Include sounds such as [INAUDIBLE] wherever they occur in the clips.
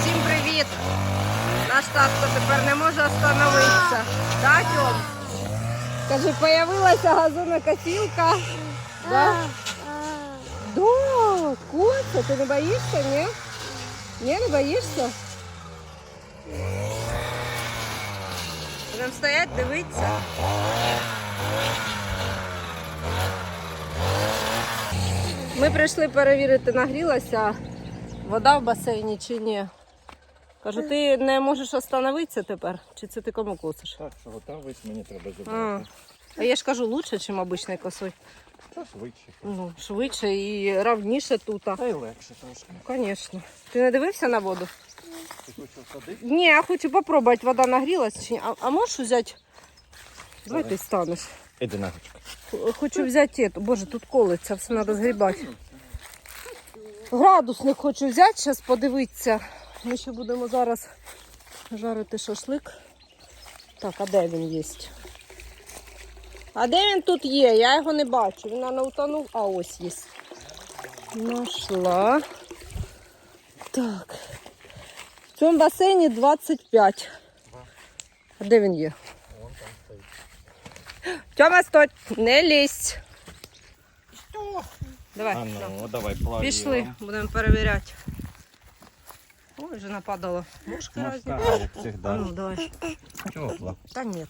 Всім привіт! Наш татко тепер не може остановитися. Так, Тьом? Каже, появилася газонокосілка. Да? Да, Кося, ти не боїшся, ні? Ні, не боїшся? Будемо стоять, дивитися. Ми прийшли перевірити, нагрілася вода в басейні чи ні. Кажу, ти не можеш остановитися тепер? Чи це ти кому косиш? Так, що готовий, мені треба А, забрати. а я ж кажу, лучше, ніж обичний косой. Та швидше. Ну, швидше і равніше тут. Та й легше трошки. Звісно. Ти не дивився на воду? Ти хочеш садити? Ні, я хочу попробувати, вода нагрілась чи ні. А, а можеш взяти? Давай ти станеш. Іди на ручку. Х- Хочу взяти ету. Боже, тут колиться, все треба згрібати. Градусник хочу взяти, зараз подивитися. Ми ще будемо зараз жарити шашлик. Так, а де він є? А де він тут є? Я його не бачу. Він не утонув, а ось є. Нашла. Так. В цьому басейні 25. А де він є? Вон там стоїть. Тьома, стой, не лізь. Давай. А ну, давай плаві. Пішли, будемо перевіряти. Ой, вже нападало. Мушки разні. Мошка, як А ну, давай. Тепла. Та ні.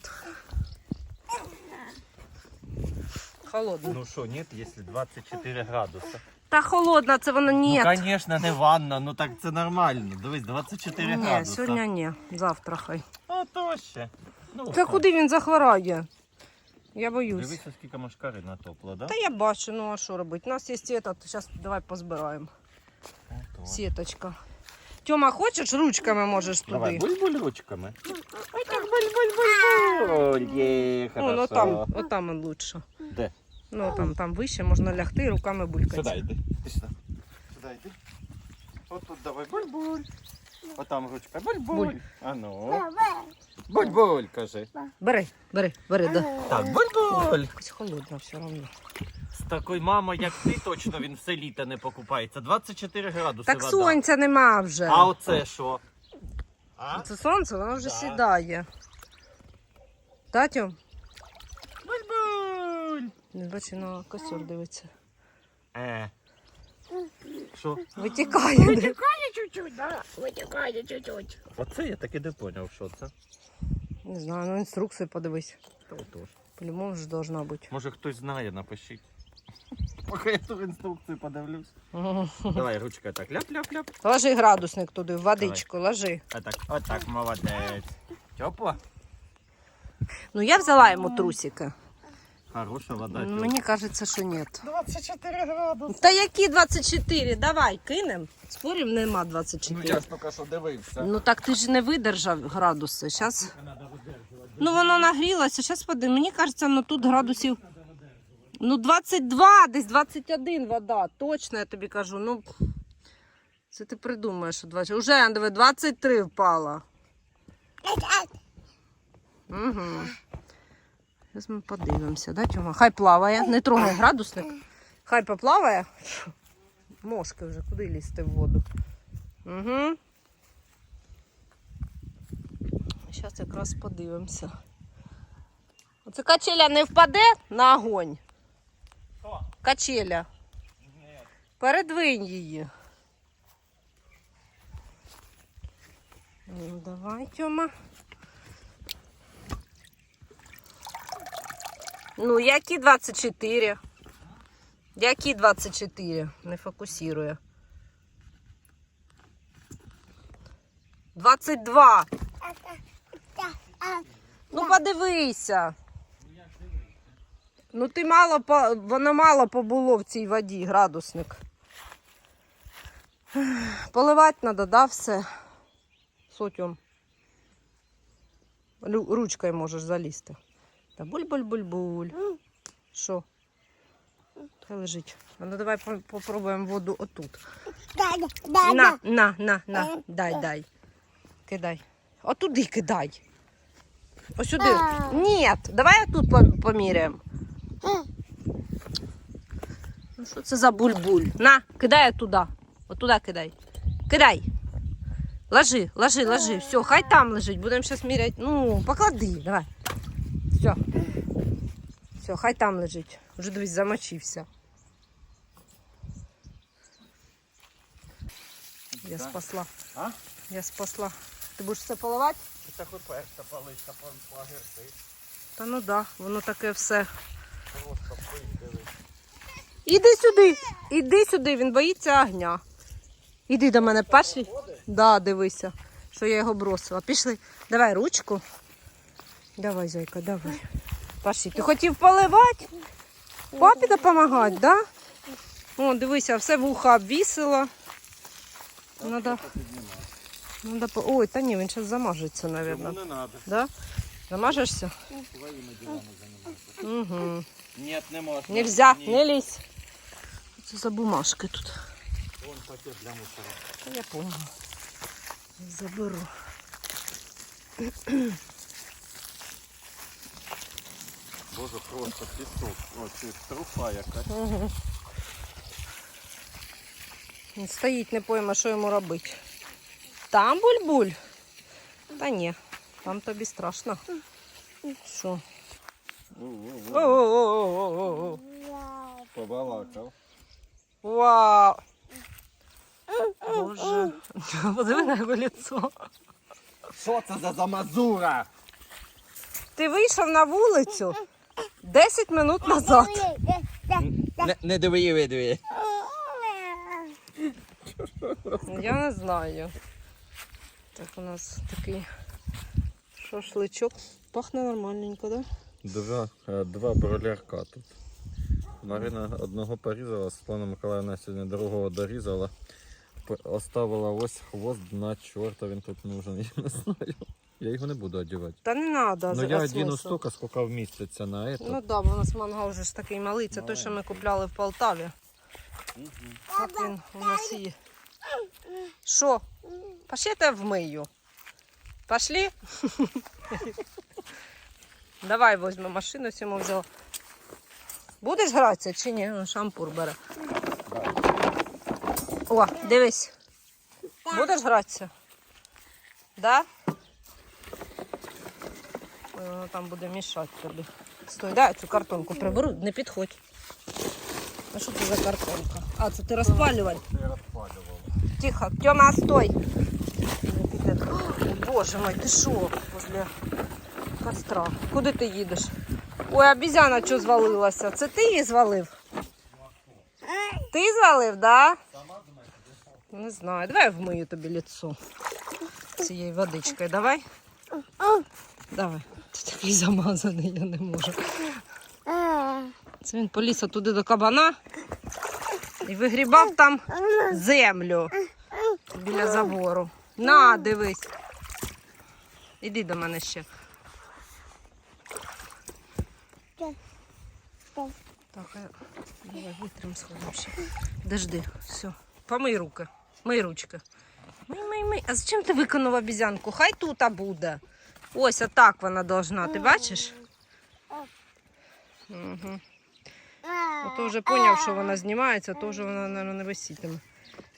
Холодно. Ну що, нет, якщо 24 градуса. Та холодно, це воно ні. Ну, звісно, не ванна, ну так це нормально. Дивись, 24 Ні, градуса. сьогодні ні. Завтра хай. А то ще. Ну, Та куди він захворає? Я боюсь. Дивися, скільки машкари натопло, да? Та я бачу, ну а що робити? У нас є этот, зараз давай позбираємо. Ото. Сіточка. Тьома, хочеш ручками можеш туди? Давай, буль-буль ручками. Ой, так буль-буль-буль-буль. Є, Ну, ну хорошо. там, отам он лучше. Де? Ну там, там вище можна лягти і руками булькати. Сюди йди. Ти сюди. Сюди йди. От тут давай буль-буль. Отам ручка. Буль-буль. Буль. А ну. Буль-буль, кажи. Бери, бери, бери, да. Так, буль-буль. Якось холодно все одно. З такою мамою, як ти, точно він все літо не покупається. 24 градуси Так вода. сонця нема вже. А оце що? А? Це сонце, воно вже Да. сідає. Татю, Буль-буль. не бачу на костер дивиться. Е. Що? Витікає. Вытекает чуть-чуть, да? Вытекает чуть-чуть. Оце я так і не зрозумів, що це. Не знаю, ну інструкцію подивись. Та отож. По-любому ж должна бути. Може хтось знає, напишіть. Поки я ту інструкцію подивлюсь. Давай ручка так ляп-ляп-ляп. Ложи градусник туди, в водичку, ложи. Отак, отак, молодець. Тепло? Ну я взяла йому трусики. Хороша вода. Ну. Мені кажеться, що ні. 24 градуси. Та які 24? Давай, кинем. Спорів нема 24. Ну я ж тільки що дивився. Ну так ти ж не видержав градуси. Щас... Ну воно нагрілося. Зараз подивимо. Мені кажеться, ну тут градусів. Ну 22, десь 21 вода. Точно я тобі кажу. Ну це ти придумаєш, що 20. Уже диви, 23 впала. Угу. Зараз ми подивимося, да, Тьома? Хай плаває. Не трогай градусник. Хай поплаває. Мошки вже куди лізти в воду. Угу. Зараз якраз подивимося. Оце качеля не впаде на огонь. Качеля. Передвинь її. Ну, давай, Тьома. Ну, які 24? Які 24? Не фокусирує. 22. Ну, подивися. Ну, ти мало по... воно мало побуло в цій воді, градусник. Поливати треба, да, все. Сотьом. Ручкою можеш залізти. Та буль-буль-буль-буль. Що? Хай лежить. А ну давай по- попробуємо воду отут. Да, да, да, На, на, на, на. Дай, дай. Кидай. Отуди кидай. Ось сюди. Ні, давай тут поміряємо. Ну що це за буль-буль? На, кидай туди. Отуди кидай. Кидай. Ложи, ложи, ложи. Все, хай там лежить. Будемо зараз міряти. Ну, поклади, давай. Все. Все, хай там лежить. Вже дивись, замочився. Я спасла. А? Я спасла. Ти будеш це поливати? Це хоч перша паличка. Та ну да, воно таке все. Іди сюди, іди сюди, він боїться огня. Іди до мене перший. Да, дивися, що я його бросила. Пішли. Давай ручку. Давай, зайка, давай. Пошли. Ти хотів поливати? Папі допомагати, да? О, дивися, все вуха обвісило. Надо... Надо... Ой, та ні, він зараз замажеться, мабуть. Да? Замажешся? Своїми ділами займатися. Угу. Ні, не можна. Нельзя, Ні. не лізь. Це за бумажки тут. Вон пакет для мусора. Та Я поняла. Заберу. Боже, просто пісок. О, це труфа якась. Угу. Він стоїть, не пойме, що йому робити. Там буль-буль? Та ні, там тобі страшно. Що? О-о-о-о-о-о. Побалакав. Вау! Боже. Подиви на його лицо. Що це за замазура? Ти вийшов на вулицю 10 минут назад. Не, не диви, видиви. Я не знаю. Так у нас такий шашличок. Пахне нормальненько, да? Два, е, два бролярка тут. Марина одного порізала, Світлана Миколаївна сьогодні другого дорізала. Оставила ось хвост на чорта, він тут нужен, [LAUGHS] я не знаю. Я його не буду одягати. Та не треба. Ну я одіну стільки, скільки вміститься на это. Ну да, бо у нас манго вже ж такий малий. Це той, що ми купляли в Полтаві. От він у нас є. Що? Пошли я тебе вмию. Пошли? Давай візьмемо машину, сьому взяла. Будеш гратися чи ні? Ну, Шампур бере. О, дивись. Будеш гратися? Да? Воно там буде мішати тобі. Стой, дай цю картонку приберу, не підходь. А що це за картонка? А, це ти розпалювальник. Я розпалював. Тихо, Тьома, стой. О, Боже мой, ти що? Возле костра. Куди ти їдеш? Ой, обізяна що звалилася. Це ти її звалив? Ти звалив, да? Не знаю. Давай я вмию тобі лицо. Цією водичкою. Давай. Давай. Ти такий замазаний, я не можу. Це він поліз туди до кабана і вигрібав там землю біля забору. На, дивись. Іди до мене ще. Так, давай витрим сходимо. Дожди, все. Помий руки. Мий ручки. Мий, мий, мий. А зачем ти виконав обізянку? Хай тут буде. Ось отак вона должна. Ти бачиш? Угу. Ото вже поняв, що вона знімається, то вже вона, мабуть, не висітиме.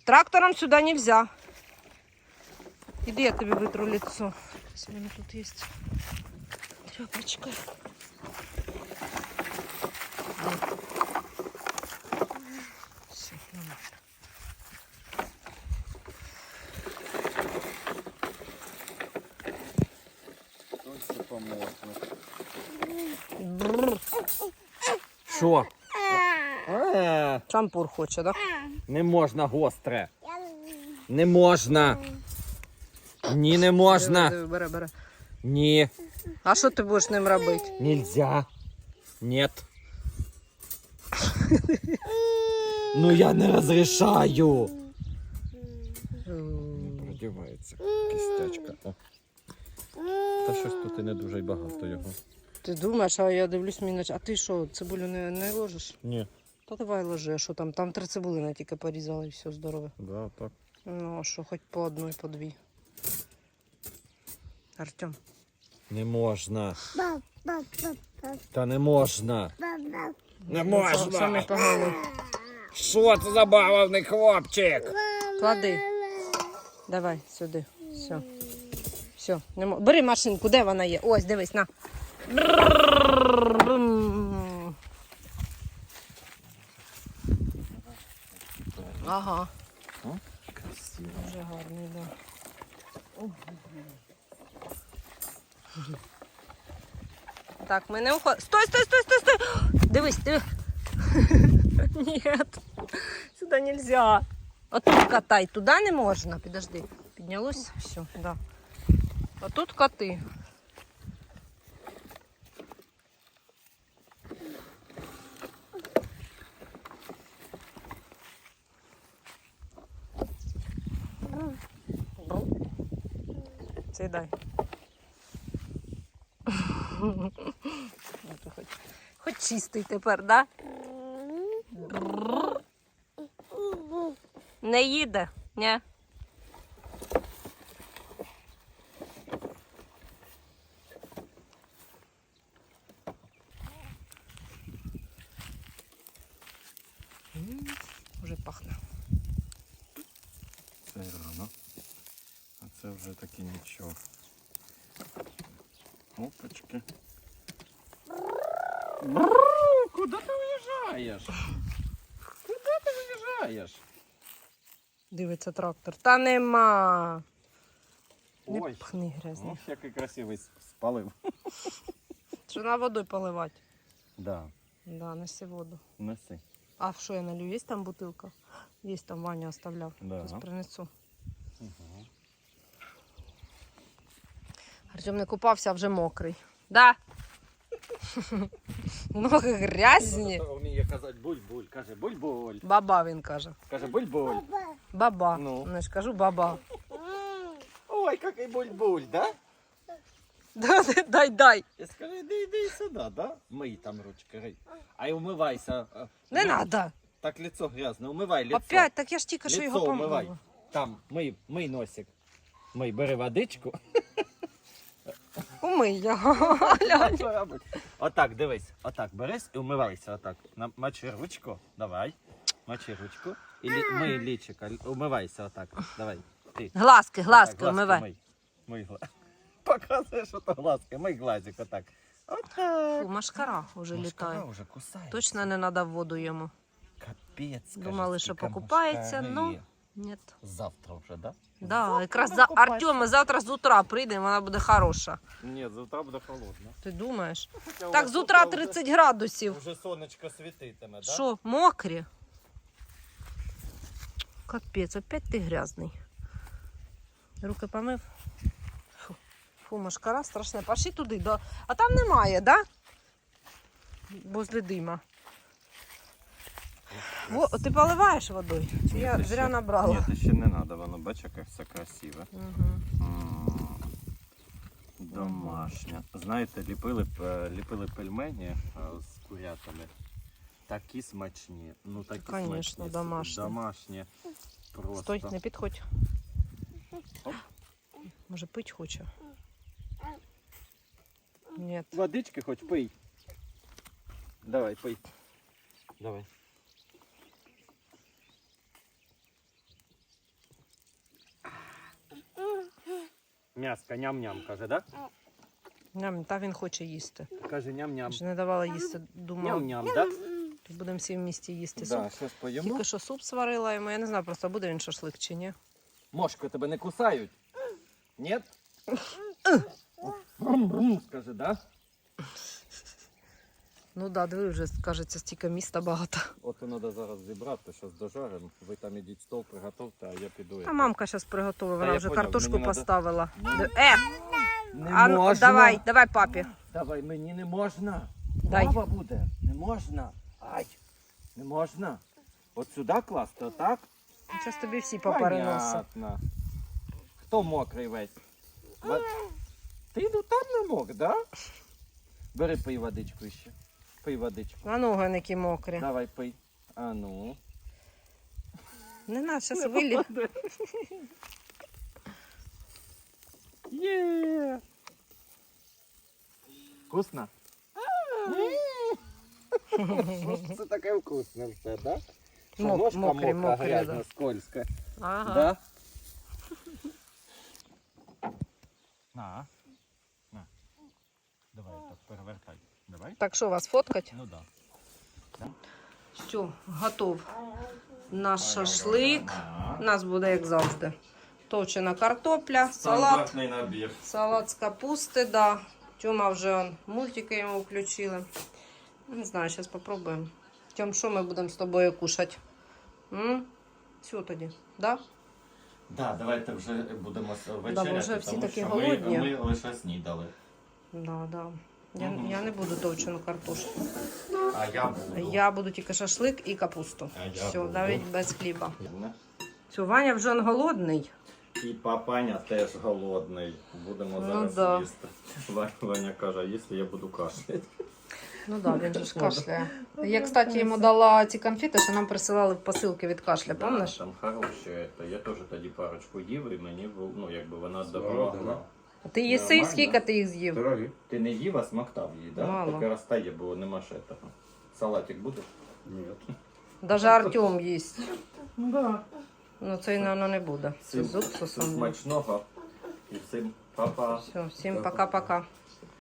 Трактором сюди не можна. Іди, я тобі витру лицо. Ось у мене тут є тряпочка. Де? Все, нормально. Ось помогли. Бррр. Що? Шампур хоче, так? Не можна гостре. Не можна. Ні, не можна. Бере, бере. Ні. А що ти будеш ним робити? Нельзя. Нет. Ну я не розрішаю. Продівається кістячка. О. Та щось тут і не дуже й багато його. Ти думаєш, а я дивлюсь мені, нач- а ти що, цибулю не, не ложиш? Ні. Та давай ложи, а що там? Там три цибулини тільки порізали і все здорове. Да, так. Ну, а що, хоч по одній, по дві. Артем. Не можна. Та не можна. Не Саме можна. поганий. Що це за бавовний хлопчик? Клади. Давай сюди. Все. Все, не мо- бери машинку, де вона є? Ось, дивись, на. Ага, Красиво. дуже гарний, да. Так, ми не уходимо. Стой, стой, стой, стой, стой! Дивись, дивись. Нет, сюди нельзя. Отут катай, туди не можна. Підожди. Піднялось? Все, да. А тут коти. Сідай. Хоч, чистий тепер, да? Не їде? Ні. М, Уже пахне. Це рано. А це вже таки нічого. Опачки. Куди ти уїжджаєш? Куди ти уїжджаєш? Дивиться трактор. Та нема. Не Ой, пхни грязний. ох, який красивий спалив. Що на водою поливати? Да, Да, неси воду. неси. А що я налью? Є там бутилка? Є там Ваня оставляв. Да. Зараз принесу. Артем не купався, а вже мокрий. Да. [LAUGHS] Ноги грязні. Вміє казати буль-буль. Каже буль-буль. Баба він каже. Каже буль-буль. Баба. Ну. Ну. Я ж кажу баба. Ой, який буль-буль, да? Да, Дай, дай. Я скажу, іди, іди сюди, да? Мий там ручки, гей. А й умивайся. а, Не ну, треба. Так лицо грязне, умивай лицо. Опять, так я ж тільки що лицо його умивай. помила. Там, мий, мий носик. Мий, бери водичку. [LAUGHS] Умий його. Глянь. Що робить? Отак, дивись. Отак, берись і умивайся. Отак. На- Мочи ручку. Давай. Мочи ручку. І лі... мий лічика. Умивайся отак. Давай. Ти. Глазки, глазки, Отак, умивай. Мий. Мий гла... [LAUGHS] Що то глазки. Мий глазик отак. Отак. Фу, машкара вже літає. вже кусає. Точно не треба воду йому. Капець. Думали, що покупається, ну. Ні. Завтра вже, да? Да, якраз за Артема завтра з утра прийде, вона буде хороша. Ні, завтра буде холодно. Ти думаєш? [LAUGHS] Хоча Так, з утра тут 30 градусів. Вже, вже сонечко світитиме, да? Що, мокрі? Капець, опять ти грязний. Руки помив. Фу, Фу машкара страшна. Пошли туди, да. а там немає, да? Возле дима. Во, ти поливаєш водою? Чи я Ні, ти зря ще- набрала? Ні, ти ще не треба, воно бачиш, яке все красиве. Угу. М, Домашня. Знаєте, ліпили, п- ліпили пельмені е, з курятами. Такі смачні. Ну такі Конечно, смачні. домашні. Домашні. Просто. Стой, не підходь. Оп. Може пить хоче? Ні. Водички хоч пий. Давай, пий. Давай. М'яска, ням-ням, каже, да? Ням, та він хоче їсти. Каже ням-ням. Вже не давала їсти, думала, Ням-ням, да? будемо всі в місті їсти суп. Да, щось поїмо. Тільки що суп сварила йому, я не знаю, просто буде він шашлик чи ні. Мошко, тебе не кусають? Нет? [LAUGHS] Скажи, да? Ну да, диви, вже кажеться, стільки міста багато. От треба зараз зібрати, щось дожаримо. Ви там ідіть стол, приготовте, а я піду. А мамка зараз приготує, Та вона я вже поняв, картошку мені надо- поставила. Ні. Е, Не а, ну, можна. давай, давай папі. Давай, мені не можна. Дай. Баба буде. Не можна. Ай, не можна. От сюди класти, отак? Зараз тобі всі попереносять. Понятно. Хто мокрий весь? Ва- Ти ну там не мог, да? Бери пий водичку ще. Пий водичку. А ноги які мокрі. Давай пий. А ну. Не надо, зараз вилі. Є. Вкусно? Що ж це таке вкусне все, да? Що, Мок- ножка мокрий, мокра, мокрий, грязна, скользка. Ага. Да? Так що вас фоткать? Ну да. Все, готов наш шашлик. У нас буде, як завжди. Товчена картопля, салат. Стандартний набір. Салат з капусти, да. Тьома вже он, мультики йому включили. Не знаю, зараз попробуємо. Тьом, що ми будемо з тобою кушати? М? Все тоді, да? Да, давайте вже будемо с- вечеряти, вже всі тому такі що голодні. Ми, ми лише снідали. Да, да. Я, я не буду товчену картошку. А я буду. Я буду тільки шашлик і капусту. А я Все, буду. навіть без хліба. Все, Ваня вже он голодний. І папаня теж голодний. Будемо Ну зараз да. їсти. Ваня, Ваня каже, якщо я буду кашляти. Ну так, да, він же ж кашляє. Я, кстати, йому дала ці конфети, що нам присилали в посилки від кашля, Да, пам'ятаєш? там хороше. Я теж тоді парочку їв, і мені ну, якби вона допомогла. Ти їси, Нормально. скільки ти їх з'їв? Дорогі. Ти не їв, а смактав її, так? Да? Мало. Поки розтає, бо нема ще того. Салатик будеш? Ні. Даже Артем їсть. Да. Ну це, мабуть, не буде. Це з Всім уксусом. смачного і всім па-па. Все, всім пока-пока.